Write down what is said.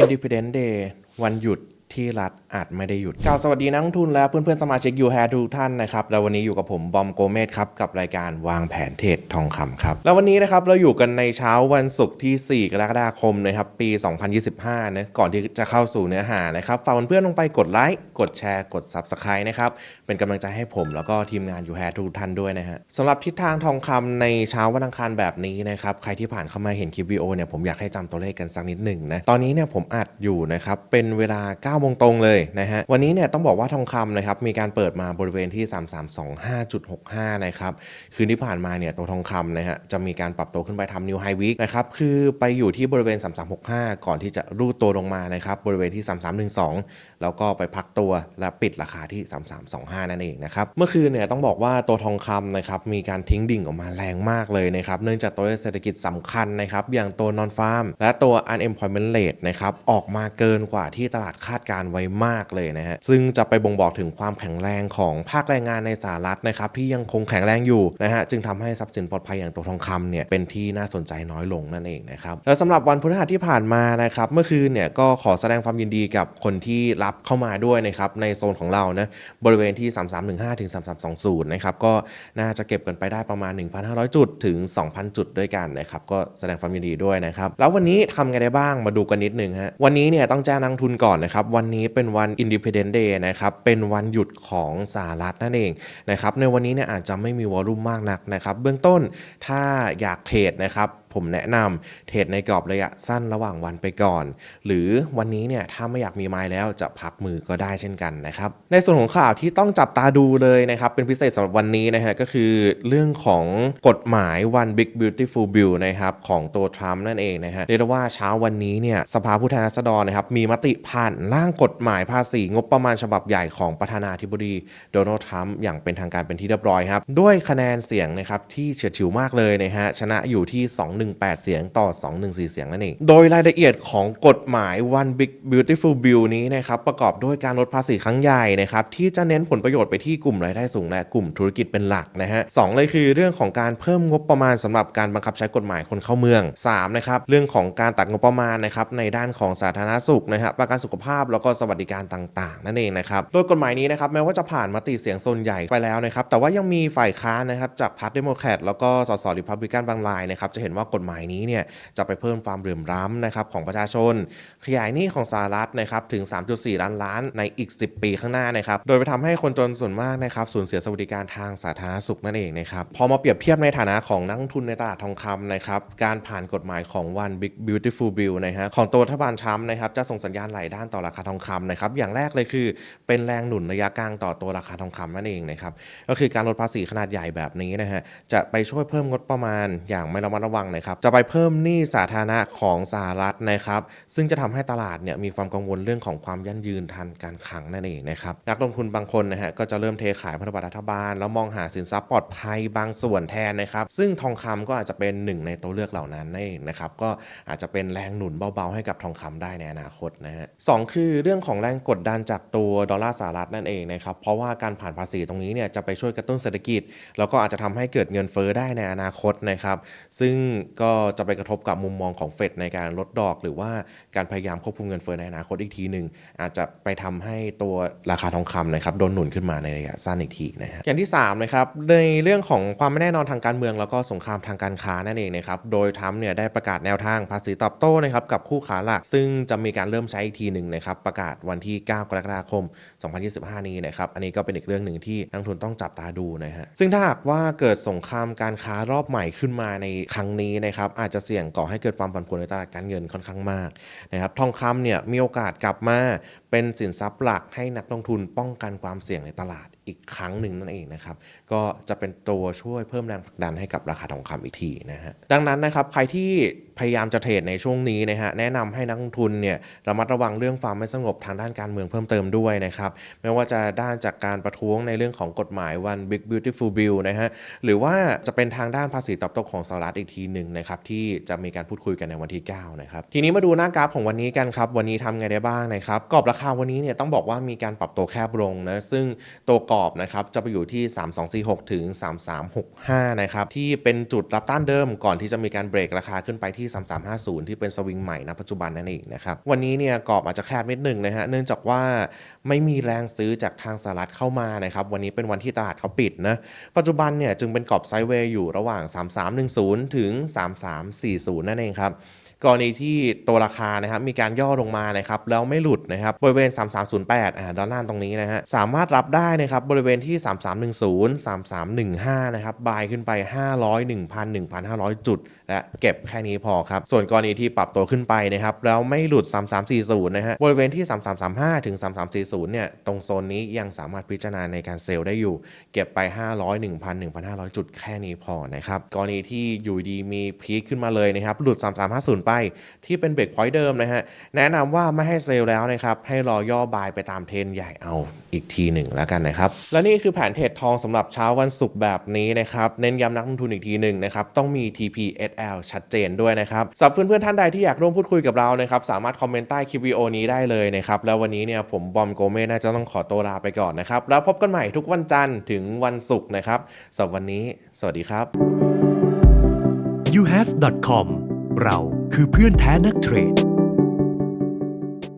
Independent Day วันหยุด ที่รัฐอาจไม่ได้หยุดกล่าวสวัสดีนักลงทุนและเพื่อนๆสมาชิกยูแฮทุกท่านนะครับแล้ววันนี้อยู่กับผมบอมโกเมสครับกับรายการวางแผนเทรดทองคำครับแล้ววันนี้นะครับเราอยู่กันในเช้าวันศุกร์ที่ 4 กรกฎาคมนะครับปี 2025นะก่อนที่จะเข้าสู่เนื้อหานะครับฝากเพื่อนๆลงไปกดไลค์กดแชร์กด Subscribe นะครับเป็นกำลังใจให้ผมแล้วก็ทีมงานยูแฮทุกท่านด้วยนะฮะสำหรับทิศทางทองคำในเช้าวันอังคารแบบนี้นะครับใครที่ผ่านเข้ามาเห็นคลิปวิดีโอเนี่ยผมอยากให้จำตัวเลขกันสักนิดหนึ่งนะตอนนี้เนี่ยผมอัดอยู่นะครับเป็นเวลา9โมงตรงเลยนะฮะวันนี้เนี่ยต้องบอกว่าทองคำนะครับมีการเปิดมาบริเวณที่ 3325.65 นะครับคืนที่ผ่านมาเนี่ยตัวทองคำนะฮะจะมีการปรับตัวขึ้นไปทำนิวไฮวิกนะครับคือไปอยู่ที่บริเวณ 3365 ก่อนที่จะรูดตัวลงมานะครับบริเวณที่ 3312 แล้วก็ไปพักตัวและปิดราคาที่ 3325 นั่นเองนะครับเมื่อคืนเนี่ยต้องบอกว่าตัวทองคำนะครับมีการทิ้งดิ่งออกมาแรงมากเลยนะครับเนื่องจากตัวเลขเศรษฐกิจสำคัญนะครับอย่างตัวนอนฟาร์มและตัว unemployment rate นะครับออกมาเกินกว่าที่ตลาดคาดการไว้มากเลยนะฮะซึ่งจะไปบ่งบอกถึงความแข็งแรงของภาคแรงงานในสหรัฐนะครับที่ยังคงแข็งแรงอยู่นะฮะจึงทำให้ทรัพย์สินปลอดภัยอย่างตัวทองคำเนี่ยเป็นที่น่าสนใจน้อยลงนั่นเองนะครับแล้วสำหรับวันพฤหัสที่ผ่านมานะครับเมื่อคืนเนี่ยก็ขอแสดงความยินดีกับคนที่รับเข้ามาด้วยนะครับในโซนของเรานะบริเวณที่ 3315ถึง3320นะครับก็น่าจะเก็บกันไปได้ประมาณ 1,500 จุดถึง 2,000 จุดด้วยกันนะครับก็แสดงความยินดีด้วยนะครับแล้ววันนี้ทำไงได้บ้างมาดูกันนิดนึงฮะวันนี้เนี่ยต้องแจ้งนักทุนก่อนนะครับวันันนี้เป็นวัน Independent Day นะครับเป็นวันหยุดของสหรัฐนั่นเองนะครับในวันนี้เนี่ยอาจจะไม่มีวอลลุ่มมากนักนะครับ เบื้องต้นถ้าอยากเทรดนะครับ ผมแนะนำเทรดในกรอบระยะสั้นระหว่างวันไปก่อน หรือวันนี้เนี่ยถ้าไม่อยากมีไม้แล้วจะพักมือก็ได้เช่นกันนะครับ ในส่วนของข่าวที่ต้องจับตาดูเลยนะครับ เป็นพิเศษสำหรับวันนี้นะฮะก็คือเรื่องของกฎหมาย One Big Beautiful Bill นะครับของตัวทรัมป์นั่นเองนะฮะเรียกว่าเช้าวันนี้เนี่ยสภาผู้แทนราษฎรนะครับมีมติผ่านร่างกฎหมายภาษีงบประมาณฉบับใหญ่ของประธานาธิบดีโดนัลด์ทรัมป์อย่างเป็นทางการเป็นที่เรียบร้อยครับด้วยคะแนนเสียงนะครับที่เฉียดฉิวมากเลยนะฮะชนะอยู่ที่218 เสียงต่อ 214 เสียงนั่นเอง โดยรายละเอียดของกฎหมาย One Big Beautiful Bill นี้นะครับประกอบด้วยการลดภาษีครั้งใหญ่นะครับที่จะเน้นผลประโยชน์ไปที่กลุ่มรายได้สูงและกลุ่มธุรกิจเป็นหลักนะฮะสองเลยคือเรื่องของการเพิ่มงบประมาณสำหรับการบังคับใช้กฎหมายคนเข้าเมือง3นะครับเรื่องของการตัดงบประมาณนะครับในด้านของสาธารณสุขนะฮะประกันสุขภาพแล้วก็สวัสดิการต่างๆ นั่นเองนะครับโดยกฎหมายนี้นะครับแม้ว่าจะผ่านมติเสียงส่วนใหญ่ไปแล้วนะครับแต่ว่ายังมีฝ่ายค้านนะครับจากพรรคเดโมแครตแล้วก็สสริพับลิกันบางรายนะครับจะเห็นว่ากฎหมายนี้เนี่ยจะไปเพิ่มความเหลื่อมล้ำนะครับของประชาชน ขยายหนี้ของสหรัฐนะครับถึง 3.4 ล้านล้านในอีก 10 ปีข้างหน้านะครับโดยไปทำให้คนจนส่วนมากนะครับสูญเสียสวัสดิการทางสาธารณสุขนั่นเองนะครับพอมาเปรียบเทียบในฐานะของนักทุนในตลาดทองคำนะครับการผ่านกฎหมายของ One Big Beautiful Bill นะฮะของตัวรัฐบาลทรัมป์นะครับจะส่งสัญญาณหลายด้านต่อราคาทองคำนะครับอย่างแรกเลยคือเป็นแรงหนุนระยะกลางต่อตัวราคาทองคำนั่นเองนะครับก็คือการลดภาษีขนาดใหญ่แบบนี้นะฮะจะไปช่วยเพิ่มงบประมาณอย่างไม่ระมัดระวังนะครับจะไปเพิ่มหนี้สาธารณะของสหรัฐนะครับซึ่งจะทำให้ตลาดเนี่ยมีความกังวลเรื่องของความยั่งยืนทางการคลังนั่นเองนะครับนักลงทุนบางคนนะฮะก็จะเริ่มเทขายพันธบัตรรัฐบาล แล้วมองหาสินทรัพย์ปลอดภัยบางส่วนแทนนะครับซึ่งทองคำก็อาจจะเป็นหนึ่งในตัวเลือกเหล่านั้นนั่นเองนะครับก็อาจจะเป็นแรงหนุนเบาๆ ให้กับทองคำได้ในอนาคตนะฮะสองคือเรื่องของแรงกดดันจากตัวดอลลาร์สหรัฐนั่นเองนะครับเพราะว่าการผ่านภาษีตรงนี้เนี่ยจะไปช่วยกระตุ้นเศรษฐกิจ แล้วก็อาจจะทำให้เกิดเงินเฟ้อได้ในอนาคตนะครับซึ่งก็จะไปกระทบกับมุมมองของเฟดในการลดดอก หรือว่าการพยายามควบคุมเงินเฟ้อในอนาคตอีกทีหนึ่งอาจจะไปทำให้ตัวราคาทองคำนะครับโดนหนุนขึ้นมาในระยะสั้นอีกทีนะฮะอย่างที่3นะครับในเรื่องของความไม่แน่นอนทางการเมืองแล้วก็สงครามทางการค้านั่นเองนะครับโดยทรัมเนี่ยได้ประกาศแนวทางภาษีตอบโต้นะครับกับคู่ค้าหลัก ซึ่งจะมีการเริ่มใช้อีกทีหนึ่งนะครับประกาศวันที่ 9 กรกฎาคม 2025 นี้นะครับอันนี้ก็เป็นอีกเรื่องหนึ่งที่นักลงทุนต้องจับตาดูนะฮะซึ่งถ้าหากว่าเกิดสงครามการค้ารอบใหม่ขึ้นมาในครั้งนี้นะครับอาจจะเสี่ยงก่อให้เกิดความผันผวนในตลาดการเงินค่อนข้างมากนะครับทองคำเนี่ยมีโอกาสกลับมาเป็นสินทรัพย์หลักให้นักลงทุนป้องกันความเสี่ยงในตลาดอีกครั้งหนึ่งนั่นเองนะครับ ก็จะเป็นตัวช่วยเพิ่มแรงผลักดันให้กับราคาทองคำอีกทีนะฮะ ดังนั้นนะครับใครที่พยายามจะเทรดในช่วงนี้นะฮะแนะนำให้นักลงทุนเนี่ยระมัดระวังเรื่องความไม่สงบทางด้านการเมืองเพิ่มเติมด้วยนะครับ ไม่ว่าจะด้านจากการประท้วงในเรื่องของกฎหมาย One Big Beautiful Bill นะฮะหรือว่าจะเป็นทางด้านภาษีตอบโต้ของสหรัฐอีกทีหนึ่งนะครับที่จะมีการพูดคุยกันในวันที่ 9 นะครับทีนี้มาดูหน้ากราฟของวันนี้กันครับวันนี้ทำไงได้บ้างนะครับกรอบราคาวันนี้เนี่ยต้องบอกว่ามีการปรับตัวแคบลงนะซึ่งตัวกรอบนะครับจะไปอยู่ที่ 3246 ถึง 3365 นะครับที่เป็นจุดรับต้านเดิมก่อนที่จะมีการเบรกราคาขึ้นไปที่ 3350 ที่เป็นสวิงใหม่นะปัจจุบันนั่นเองนะครับวันนี้เนี่ยกรอบอาจจะแคบนิดหนึ่งนะฮะเนื่องจากว่าไม่มีแรงซื้อจากทางสหรัฐเข้ามานะครับวันนี้เป็นวันที่ตลาดเขาปิดนะปัจจุบันเนี่ยจึงเป็นกรอบไซด์เวย์อยู่ระหว่าง 3310 ถึง 3340 นั่นเองครับ กรณีที่ตัวราคานะครับมีการย่อลงมานะครับแล้วไม่หลุดนะครับบริเวณ 3308อ่าด้านล่างตรงนี้นะฮะสามารถรับได้นะครับบริเวณที่ 3310 3315นะครับบายขึ้นไป 500 1,000 1,500 จุด และเก็บแค่นี้พอครับ ส่วนกรณีที่ปรับตัวขึ้นไปนะครับแล้วไม่หลุด 3340นะฮะบริเวณที่ 3335 ถึง 3340เนี่ยตรงโซนนี้ยังสามารถพิจารณาในการเซลล์ได้อยู่ เก็บไป 500 1,000 1,500 จุด แค่นี้พอนะครับกรณีที่อยู่ดีมีพีคขึ้นมาเลยนะครับหลุด 3350ไปที่เป็นเบรกพอยต์เดิมนะฮะ แนะนำว่าไม่ให้เซลล์แล้วนะครับ ให้รอย่อบายไปตามเทรนใหญ่เอาอีกทีหนึ่งแล้วกันนะครับ และนี่คือแผนเทรดทองสำหรับเช้าวันศุกร์แบบนี้นะครับ เน้นย้ำนักลงทุนอีกทีหนึ่งนะครับ ต้องมี TPSL ชัดเจนด้วยนะครับสำหรับเพื่อนๆท่านใดที่อยากร่วมพูดคุยกับเรานะครับสามารถคอมเมนต์ใต้คลิปวิดีโอนี้ได้เลยนะครับแล้ววันนี้เนี่ยผมบอมโกเม่น่าจะต้องขอตัวลาไปก่อนนะครับแล้วพบกันใหม่ทุกวันจันทร์ถึงวันศุกร์นะครับสำหรับวันนี้ สวัสดีครับ uhas.com เรา คือเพื่อนแท้นักเทรด